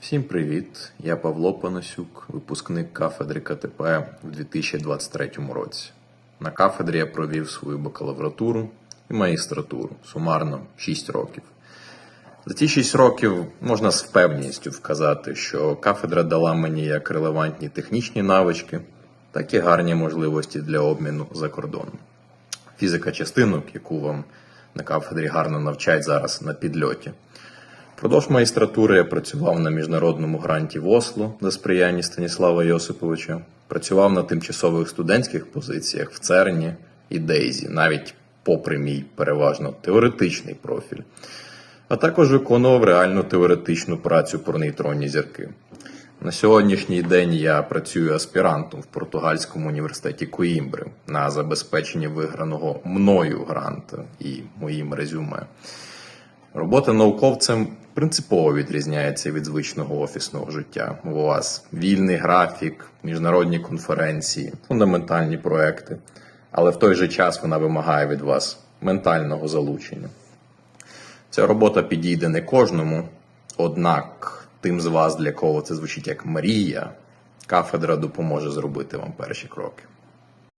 Всім привіт! Я Павло Панасюк, випускник кафедри КТП в 2023 році. На кафедрі я провів свою бакалавратуру і магістратуру сумарно 6 років. За ці 6 років можна з впевненістю вказати, що кафедра дала мені як релевантні технічні навички, так і гарні можливості для обміну за кордоном. Фізика частинок, яку вам на кафедрі гарно навчають зараз на підльоті. Впродовж магістратури я працював на міжнародному гранті в Осло за сприяння Станіслава Йосиповича, працював на тимчасових студентських позиціях в ЦЕРНі і Дейзі, навіть попри мій переважно теоретичний профіль, а також виконував реальну теоретичну працю про нейтронні зірки. На сьогоднішній день я працюю аспірантом в Португальському університеті Коімбри на забезпеченні виграного мною гранту і моїм резюме. Робота науковцем принципово відрізняється від звичного офісного життя. У вас вільний графік, міжнародні конференції, фундаментальні проекти, але в той же час вона вимагає від вас ментального залучення. Ця робота підійде не кожному, однак тим з вас, для кого це звучить як мрія, кафедра допоможе зробити вам перші кроки.